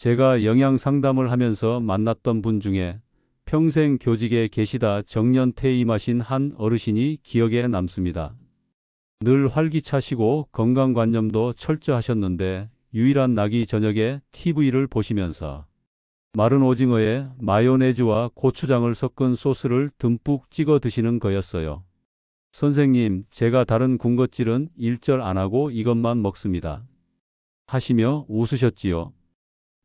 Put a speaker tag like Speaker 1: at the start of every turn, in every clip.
Speaker 1: 제가 영양 상담을 하면서 만났던 분 중에 평생 교직에 계시다 정년 퇴임하신 한 어르신이 기억에 남습니다. 늘 활기차시고 건강관념도 철저하셨는데 유일한 낙이 저녁에 TV를 보시면서 마른 오징어에 마요네즈와 고추장을 섞은 소스를 듬뿍 찍어 드시는 거였어요. 선생님, 제가 다른 군것질은 일절 안 하고 이것만 먹습니다. 하시며 웃으셨지요.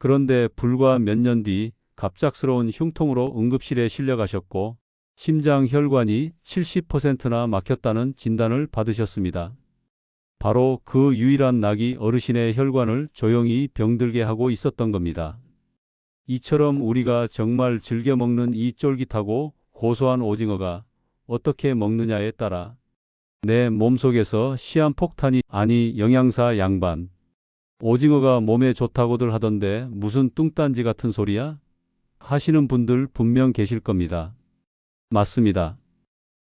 Speaker 1: 그런데 불과 몇 년 뒤 갑작스러운 흉통으로 응급실에 실려가셨고 심장 혈관이 70%나 막혔다는 진단을 받으셨습니다. 바로 그 유일한 낙이 어르신의 혈관을 조용히 병들게 하고 있었던 겁니다. 이처럼 우리가 정말 즐겨 먹는 이 쫄깃하고 고소한 오징어가 어떻게 먹느냐에 따라 내 몸속에서 시한폭탄이 아니 영양사 양반 오징어가 몸에 좋다고들 하던데 무슨 뚱딴지 같은 소리야? 하시는 분들 분명 계실 겁니다. 맞습니다.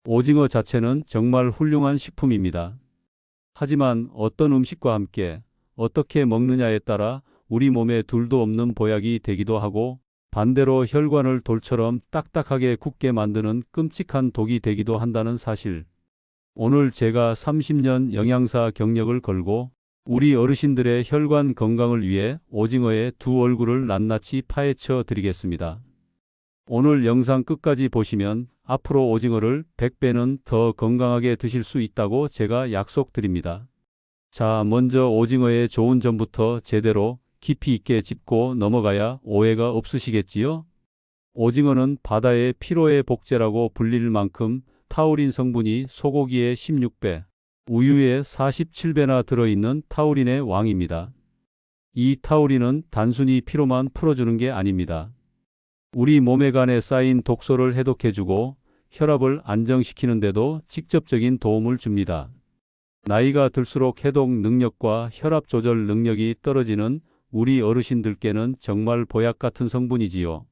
Speaker 1: 오징어 자체는 정말 훌륭한 식품입니다. 하지만 어떤 음식과 함께 어떻게 먹느냐에 따라 우리 몸에 둘도 없는 보약이 되기도 하고 반대로 혈관을 돌처럼 딱딱하게 굳게 만드는 끔찍한 독이 되기도 한다는 사실. 오늘 제가 30년 영양사 경력을 걸고 우리 어르신들의 혈관 건강을 위해 오징어의 두 얼굴을 낱낱이 파헤쳐 드리겠습니다. 오늘 영상 끝까지 보시면 앞으로 오징어를 100배는 더 건강하게 드실 수 있다고 제가 약속드립니다. 자, 먼저 오징어의 좋은 점부터 제대로 깊이 있게 짚고 넘어가야 오해가 없으시겠지요? 오징어는 바다의 피로의 복제라고 불릴 만큼 타우린 성분이 소고기의 16배, 우유의 47배나 들어있는 타우린의 왕입니다. 이 타우린은 단순히 피로만 풀어주는 게 아닙니다. 우리 몸의 간에 쌓인 독소를 해독해주고 혈압을 안정시키는데도 직접적인 도움을 줍니다. 나이가 들수록 해독 능력과 혈압 조절 능력이 떨어지는 우리 어르신들께는 정말 보약 같은 성분이지요.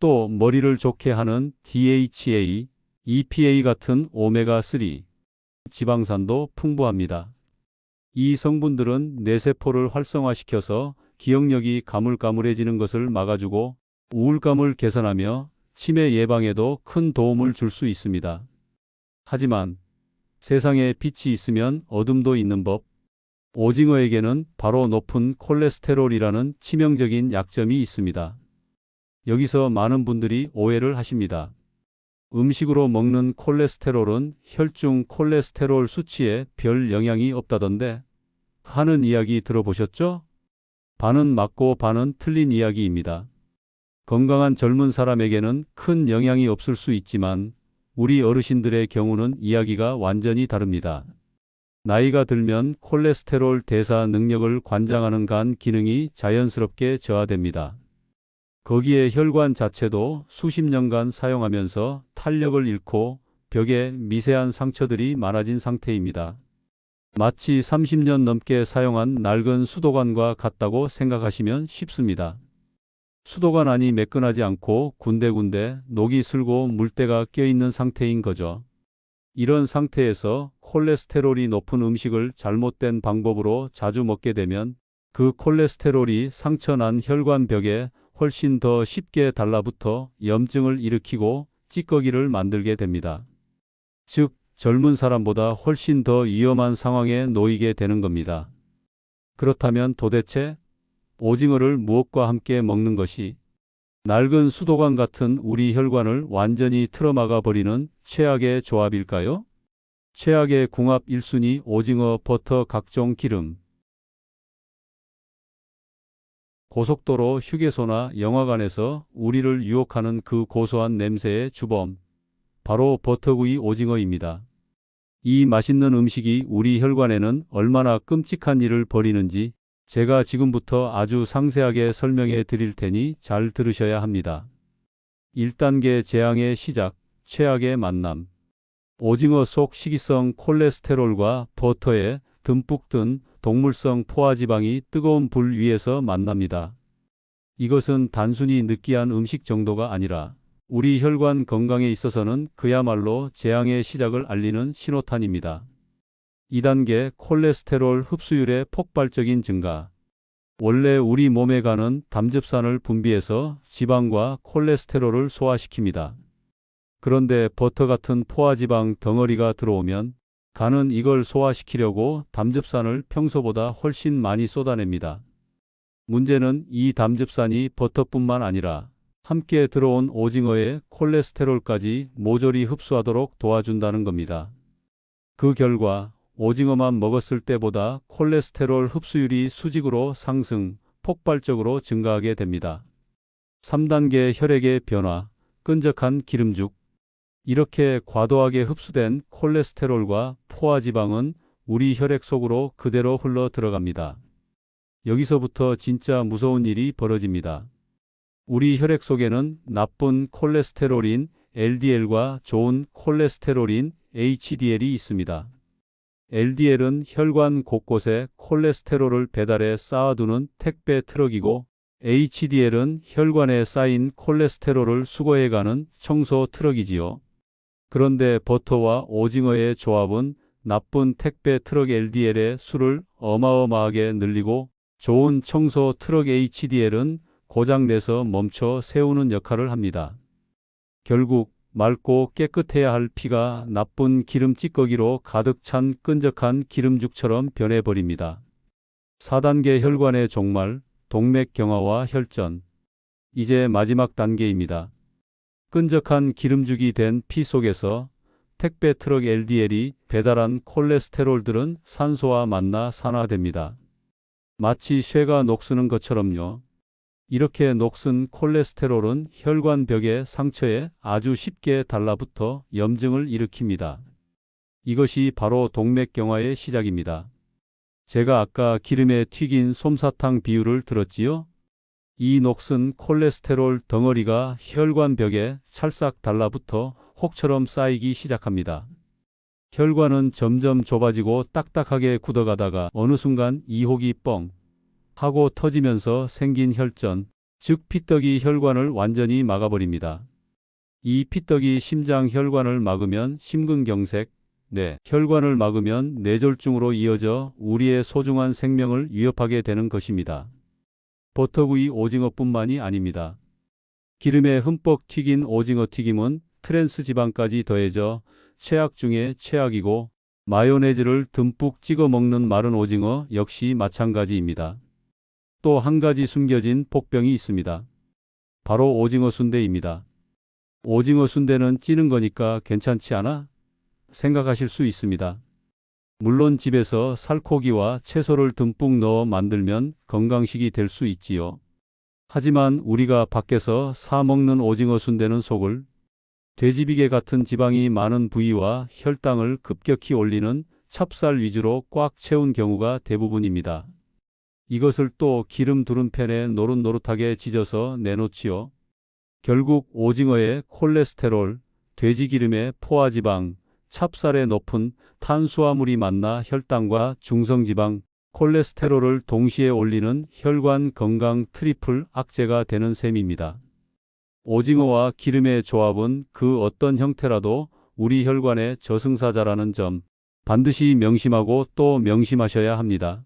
Speaker 1: 또 머리를 좋게 하는 DHA, EPA 같은 오메가3, 지방산도 풍부합니다. 이 성분들은 뇌세포를 활성화시켜서 기억력이 가물가물해지는 것을 막아주고 우울감을 개선하며 치매 예방에도 큰 도움을 줄 수 있습니다. 하지만 세상에 빛이 있으면 어둠도 있는 법. 오징어에게는 바로 높은 콜레스테롤이라는 치명적인 약점이 있습니다. 여기서 많은 분들이 오해를 하십니다. 음식으로 먹는 콜레스테롤은 혈중 콜레스테롤 수치에 별 영향이 없다던데 하는 이야기 들어보셨죠? 반은 맞고 반은 틀린 이야기입니다. 건강한 젊은 사람에게는 큰 영향이 없을 수 있지만 우리 어르신들의 경우는 이야기가 완전히 다릅니다. 나이가 들면 콜레스테롤 대사 능력을 관장하는 간 기능이 자연스럽게 저하됩니다. 거기에 혈관 자체도 수십 년간 사용하면서 탄력을 잃고 벽에 미세한 상처들이 많아진 상태입니다. 마치 30년 넘게 사용한 낡은 수도관과 같다고 생각하시면 쉽습니다. 수도관 안이 매끈하지 않고 군데군데 녹이 슬고 물때가 껴있는 상태인 거죠. 이런 상태에서 콜레스테롤이 높은 음식을 잘못된 방법으로 자주 먹게 되면 그 콜레스테롤이 상처난 혈관벽에 훨씬 더 쉽게 달라붙어 염증을 일으키고 찌꺼기를 만들게 됩니다. 즉, 젊은 사람보다 훨씬 더 위험한 상황에 놓이게 되는 겁니다. 그렇다면 도대체 오징어를 무엇과 함께 먹는 것이 낡은 수도관 같은 우리 혈관을 완전히 틀어막아 버리는 최악의 조합일까요? 최악의 궁합 1순위 오징어, 버터, 각종 기름. 고속도로, 휴게소나 영화관에서 우리를 유혹하는 그 고소한 냄새의 주범. 바로 버터구이 오징어입니다. 이 맛있는 음식이 우리 혈관에는 얼마나 끔찍한 일을 벌이는지 제가 지금부터 아주 상세하게 설명해 드릴 테니 잘 들으셔야 합니다. 1단계 재앙의 시작, 최악의 만남. 오징어 속 식이성 콜레스테롤과 버터에 듬뿍 든 동물성 포화지방이 뜨거운 불 위에서 만납니다. 이것은 단순히 느끼한 음식 정도가 아니라 우리 혈관 건강에 있어서는 그야말로 재앙의 시작을 알리는 신호탄입니다. 2단계 콜레스테롤 흡수율의 폭발적인 증가. 원래 우리 몸에 가는 담즙산을 분비해서 지방과 콜레스테롤을 소화시킵니다. 그런데 버터 같은 포화지방 덩어리가 들어오면 간은 이걸 소화시키려고 담즙산을 평소보다 훨씬 많이 쏟아냅니다. 문제는 이 담즙산이 버터뿐만 아니라 함께 들어온 오징어의 콜레스테롤까지 모조리 흡수하도록 도와준다는 겁니다. 그 결과 오징어만 먹었을 때보다 콜레스테롤 흡수율이 수직으로 상승, 폭발적으로 증가하게 됩니다. 3단계 혈액의 변화, 끈적한 기름죽. 이렇게 과도하게 흡수된 콜레스테롤과 포화지방은 우리 혈액 속으로 그대로 흘러 들어갑니다. 여기서부터 진짜 무서운 일이 벌어집니다. 우리 혈액 속에는 나쁜 콜레스테롤인 LDL과 좋은 콜레스테롤인 HDL이 있습니다. LDL은 혈관 곳곳에 콜레스테롤을 배달해 쌓아두는 택배 트럭이고 HDL은 혈관에 쌓인 콜레스테롤을 수거해가는 청소 트럭이지요. 그런데 버터와 오징어의 조합은 나쁜 택배 트럭 LDL의 수를 어마어마하게 늘리고 좋은 청소 트럭 HDL은 고장내서 멈춰 세우는 역할을 합니다. 결국 맑고 깨끗해야 할 피가 나쁜 기름 찌꺼기로 가득 찬 끈적한 기름죽처럼 변해버립니다. 4단계 혈관의 종말, 동맥 경화와 혈전. 이제 마지막 단계입니다. 끈적한 기름죽이 된 피 속에서 택배 트럭 LDL이 배달한 콜레스테롤들은 산소와 만나 산화됩니다. 마치 쇠가 녹쓰는 것처럼요. 이렇게 녹슨 콜레스테롤은 혈관벽의 상처에 아주 쉽게 달라붙어 염증을 일으킵니다. 이것이 바로 동맥경화의 시작입니다. 제가 아까 기름에 튀긴 솜사탕 비유를 들었지요? 이 녹슨 콜레스테롤 덩어리가 혈관벽에 찰싹 달라붙어 혹처럼 쌓이기 시작합니다. 혈관은 점점 좁아지고 딱딱하게 굳어가다가 어느 순간 이혹이 뻥 하고 터지면서 생긴 혈전, 즉 피떡이 혈관을 완전히 막아버립니다. 이 피떡이 심장 혈관을 막으면 심근경색, 뇌, 혈관을 막으면 뇌졸중으로 이어져 우리의 소중한 생명을 위협하게 되는 것입니다. 버터구이 오징어뿐만이 아닙니다. 기름에 흠뻑 튀긴 오징어 튀김은 트랜스 지방까지 더해져 최악 중에 최악이고 마요네즈를 듬뿍 찍어 먹는 마른 오징어 역시 마찬가지입니다. 또 한 가지 숨겨진 폭병이 있습니다. 바로 오징어 순대입니다. 오징어 순대는 찌는 거니까 괜찮지 않아? 생각하실 수 있습니다. 물론 집에서 살코기와 채소를 듬뿍 넣어 만들면 건강식이 될 수 있지요. 하지만 우리가 밖에서 사 먹는 오징어 순대는 속을 돼지비계 같은 지방이 많은 부위와 혈당을 급격히 올리는 찹쌀 위주로 꽉 채운 경우가 대부분입니다. 이것을 또 기름 두른 팬에 노릇노릇하게 지져서 내놓지요. 결국 오징어의 콜레스테롤, 돼지기름의 포화지방, 찹쌀의 높은 탄수화물이 만나 혈당과 중성지방, 콜레스테롤을 동시에 올리는 혈관 건강 트리플 악재가 되는 셈입니다. 오징어와 기름의 조합은 그 어떤 형태라도 우리 혈관의 저승사자라는 점 반드시 명심하고 또 명심하셔야 합니다.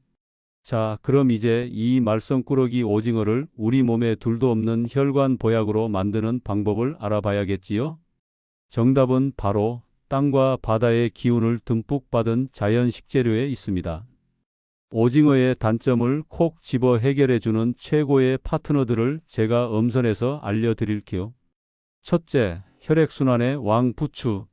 Speaker 1: 자, 그럼 이제 이 말썽꾸러기 오징어를 우리 몸에 둘도 없는 혈관 보약으로 만드는 방법을 알아봐야겠지요? 정답은 바로 땅과 바다의 기운을 듬뿍 받은 자연 식재료에 있습니다. 오징어의 단점을 콕 집어 해결해주는 최고의 파트너들을 제가 엄선해서 알려드릴게요. 첫째, 혈액순환의 왕 부추.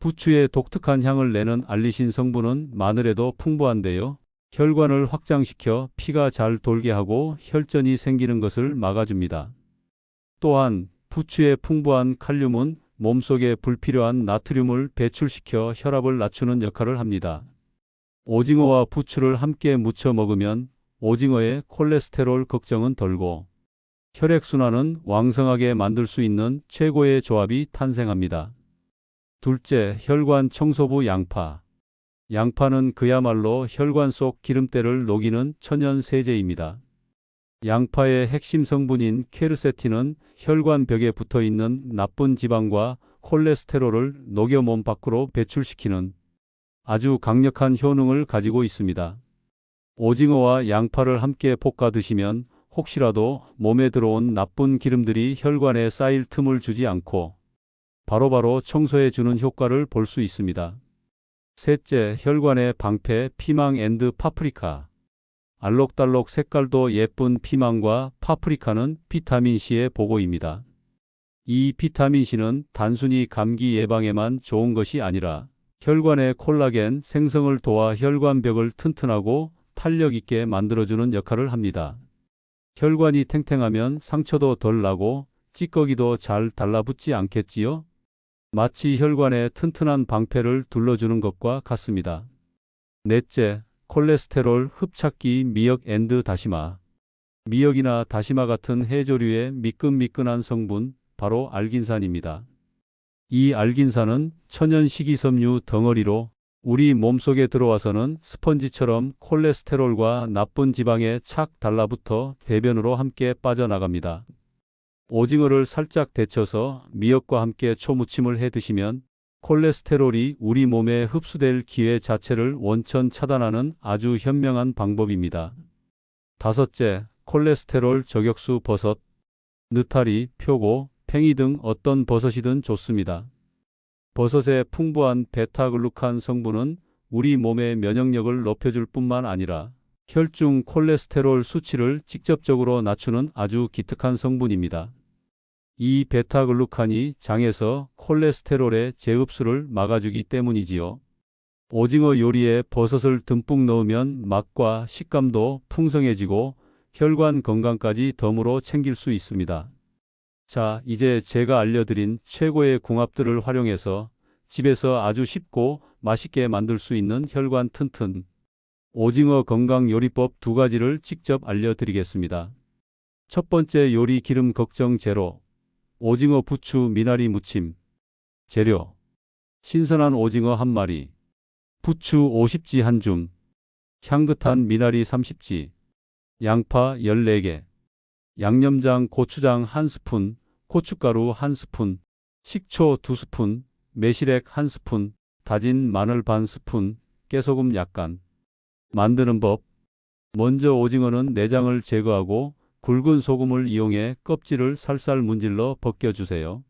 Speaker 1: 부추의 독특한 향을 내는 알리신 성분은 마늘에도 풍부한데요. 혈관을 확장시켜 피가 잘 돌게 하고 혈전이 생기는 것을 막아줍니다. 또한 부추의 풍부한 칼륨은 몸속에 불필요한 나트륨을 배출시켜 혈압을 낮추는 역할을 합니다. 오징어와 부추를 함께 무쳐 먹으면 오징어의 콜레스테롤 걱정은 덜고 혈액순환은 왕성하게 만들 수 있는 최고의 조합이 탄생합니다. 둘째, 혈관 청소부 양파. 양파는 그야말로 혈관 속 기름때를 녹이는 천연 세제입니다. 양파의 핵심 성분인 케르세틴은 혈관 벽에 붙어 있는 나쁜 지방과 콜레스테롤을 녹여 몸 밖으로 배출시키는 아주 강력한 효능을 가지고 있습니다. 오징어와 양파를 함께 볶아 드시면 혹시라도 몸에 들어온 나쁜 기름들이 혈관에 쌓일 틈을 주지 않고 바로바로 청소해 주는 효과를 볼 수 있습니다. 셋째, 혈관의 방패 피망 앤드 파프리카. 알록달록 색깔도 예쁜 피망과 파프리카는 비타민C의 보고입니다. 이 비타민C는 단순히 감기 예방에만 좋은 것이 아니라 혈관의 콜라겐 생성을 도와 혈관벽을 튼튼하고 탄력 있게 만들어주는 역할을 합니다. 혈관이 탱탱하면 상처도 덜 나고 찌꺼기도 잘 달라붙지 않겠지요? 마치 혈관에 튼튼한 방패를 둘러주는 것과 같습니다. 넷째, 콜레스테롤 흡착기 미역 앤드 다시마. 미역이나 다시마 같은 해조류의 미끈미끈한 성분, 바로 알긴산입니다. 이 알긴산은 천연 식이섬유 덩어리로 우리 몸속에 들어와서는 스펀지처럼 콜레스테롤과 나쁜 지방에 착 달라붙어 대변으로 함께 빠져나갑니다. 오징어를 살짝 데쳐서 미역과 함께 초무침을 해 드시면 콜레스테롤이 우리 몸에 흡수될 기회 자체를 원천 차단하는 아주 현명한 방법입니다. 다섯째, 콜레스테롤 저격수 버섯. 느타리, 표고, 팽이 등 어떤 버섯이든 좋습니다. 버섯의 풍부한 베타글루칸 성분은 우리 몸의 면역력을 높여줄 뿐만 아니라 혈중 콜레스테롤 수치를 직접적으로 낮추는 아주 기특한 성분입니다. 이 베타글루칸이 장에서 콜레스테롤의 재흡수를 막아주기 때문이지요. 오징어 요리에 버섯을 듬뿍 넣으면 맛과 식감도 풍성해지고 혈관 건강까지 덤으로 챙길 수 있습니다. 자, 이제 제가 알려드린 최고의 궁합들을 활용해서 집에서 아주 쉽고 맛있게 만들 수 있는 혈관 튼튼 오징어 건강 요리법 두 가지를 직접 알려드리겠습니다. 첫 번째 요리 기름 걱정 제로 오징어 부추 미나리 무침. 재료. 신선한 오징어 한 마리. 부추 50지 한 줌. 향긋한 미나리 30지. 양파 14개. 양념장 고추장 1스푼 고춧가루 1스푼 식초 2스푼 매실액 1스푼 다진 마늘 반 스푼 깨소금 약간. 만드는 법. 먼저 오징어는 내장을 제거하고 굵은 소금을 이용해 껍질을 살살 문질러 벗겨주세요.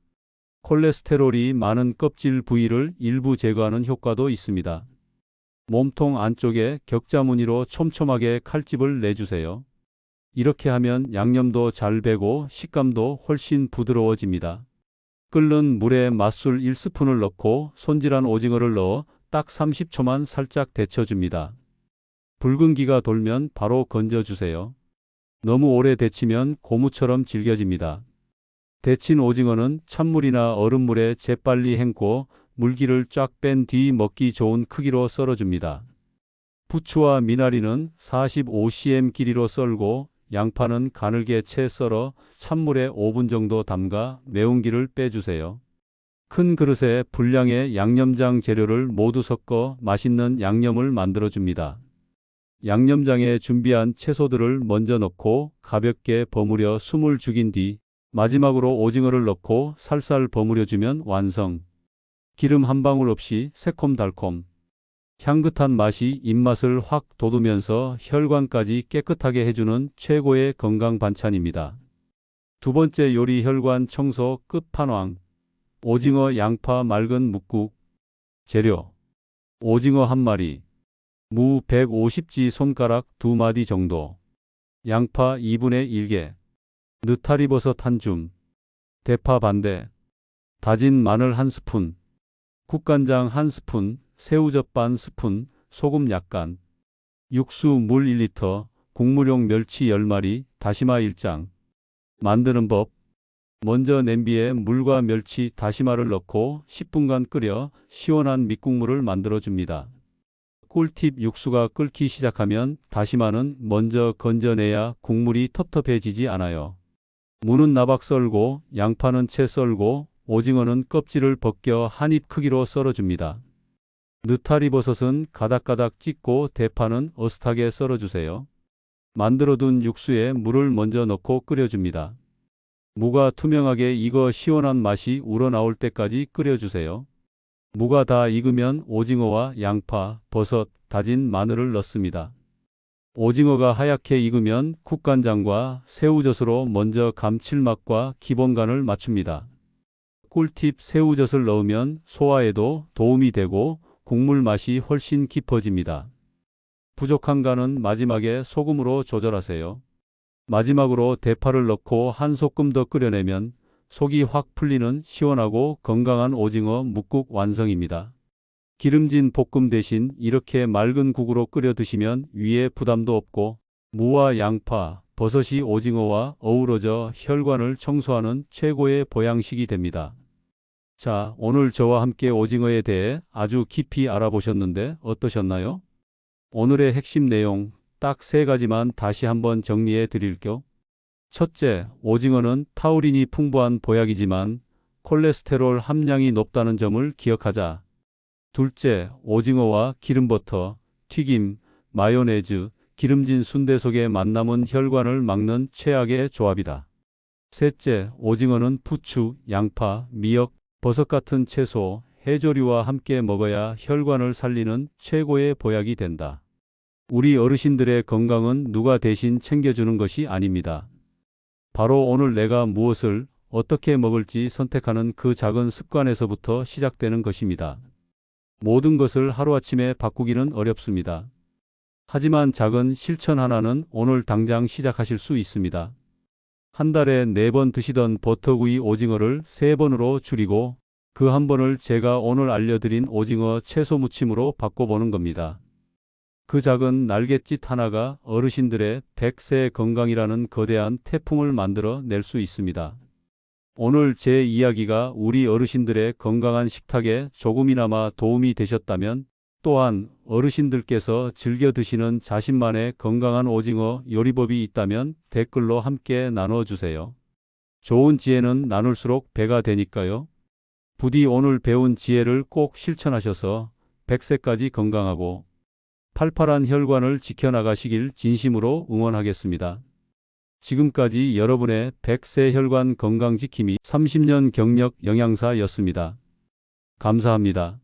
Speaker 1: 콜레스테롤이 많은 껍질 부위를 일부 제거하는 효과도 있습니다. 몸통 안쪽에 격자 무늬로 촘촘하게 칼집을 내주세요. 이렇게 하면 양념도 잘 배고 식감도 훨씬 부드러워집니다. 끓는 물에 맛술 1스푼을 넣고 손질한 오징어를 넣어 딱 30초만 살짝 데쳐줍니다. 붉은기가 돌면 바로 건져주세요. 너무 오래 데치면 고무처럼 질겨집니다. 데친 오징어는 찬물이나 얼음물에 재빨리 헹고 물기를 쫙 뺀 뒤 먹기 좋은 크기로 썰어줍니다. 부추와 미나리는 45cm 길이로 썰고 양파는 가늘게 채 썰어 찬물에 5분 정도 담가 매운기를 빼주세요. 큰 그릇에 분량의 양념장 재료를 모두 섞어 맛있는 양념을 만들어줍니다. 양념장에 준비한 채소들을 먼저 넣고 가볍게 버무려 숨을 죽인 뒤 마지막으로 오징어를 넣고 살살 버무려주면 완성. 기름 한 방울 없이 새콤달콤. 향긋한 맛이 입맛을 확 돋우면서 혈관까지 깨끗하게 해주는 최고의 건강 반찬입니다. 두 번째 요리 혈관 청소 끝판왕. 오징어 양파 맑은 묵국. 재료. 오징어 한 마리. 무 150지 손가락 두 마디 정도. 양파 2분의 1개. 느타리버섯 한 줌. 대파 반대. 다진 마늘 한 스푼. 국간장 한 스푼. 새우젓 반 스푼, 소금 약간, 육수 물 1리터, 국물용 멸치 10마리, 다시마 1장. 만드는 법. 먼저 냄비에 물과 멸치, 다시마를 넣고 10분간 끓여 시원한 밑국물을 만들어 줍니다. 꿀팁 육수가 끓기 시작하면 다시마는 먼저 건져내야 국물이 텁텁해지지 않아요. 무는 나박 썰고 양파는 채 썰고 오징어는 껍질을 벗겨 한 입 크기로 썰어줍니다. 느타리 버섯은 가닥가닥 찢고 대파는 어슷하게 썰어주세요. 만들어둔 육수에 물을 먼저 넣고 끓여줍니다. 무가 투명하게 익어 시원한 맛이 우러나올 때까지 끓여주세요. 무가 다 익으면 오징어와 양파, 버섯, 다진 마늘을 넣습니다. 오징어가 하얗게 익으면 국간장과 새우젓으로 먼저 감칠맛과 기본간을 맞춥니다. 꿀팁 새우젓을 넣으면 소화에도 도움이 되고 국물 맛이 훨씬 깊어집니다. 부족한 간은 마지막에 소금으로 조절하세요. 마지막으로 대파를 넣고 한 소끔 더 끓여내면 속이 확 풀리는 시원하고 건강한 오징어 묵국 완성입니다. 기름진 볶음 대신 이렇게 맑은 국으로 끓여 드시면 위에 부담도 없고 무와 양파, 버섯이 오징어와 어우러져 혈관을 청소하는 최고의 보양식이 됩니다. 자, 오늘 저와 함께 오징어에 대해 아주 깊이 알아보셨는데 어떠셨나요? 오늘의 핵심 내용 딱 세 가지만 다시 한번 정리해 드릴게요. 첫째, 오징어는 타우린이 풍부한 보약이지만 콜레스테롤 함량이 높다는 점을 기억하자. 둘째, 오징어와 기름버터, 튀김, 마요네즈, 기름진 순대 속의 만남은 혈관을 막는 최악의 조합이다. 셋째, 오징어는 부추, 양파, 미역, 버섯 같은 채소, 해조류와 함께 먹어야 혈관을 살리는 최고의 보약이 된다. 우리 어르신들의 건강은 누가 대신 챙겨주는 것이 아닙니다. 바로 오늘 내가 무엇을 어떻게 먹을지 선택하는 그 작은 습관에서부터 시작되는 것입니다. 모든 것을 하루아침에 바꾸기는 어렵습니다. 하지만 작은 실천 하나는 오늘 당장 시작하실 수 있습니다. 한 달에 네 번 드시던 버터구이 오징어를 세 번으로 줄이고 그 한 번을 제가 오늘 알려드린 오징어 채소 무침으로 바꿔보는 겁니다. 그 작은 날갯짓 하나가 어르신들의 백세 건강이라는 거대한 태풍을 만들어 낼 수 있습니다. 오늘 제 이야기가 우리 어르신들의 건강한 식탁에 조금이나마 도움이 되셨다면 또한 어르신들께서 즐겨 드시는 자신만의 건강한 오징어 요리법이 있다면 댓글로 함께 나눠주세요. 좋은 지혜는 나눌수록 배가 되니까요. 부디 오늘 배운 지혜를 꼭 실천하셔서 100세까지 건강하고 팔팔한 혈관을 지켜나가시길 진심으로 응원하겠습니다. 지금까지 여러분의 100세 혈관 건강 지킴이 30년 경력 영양사였습니다. 감사합니다.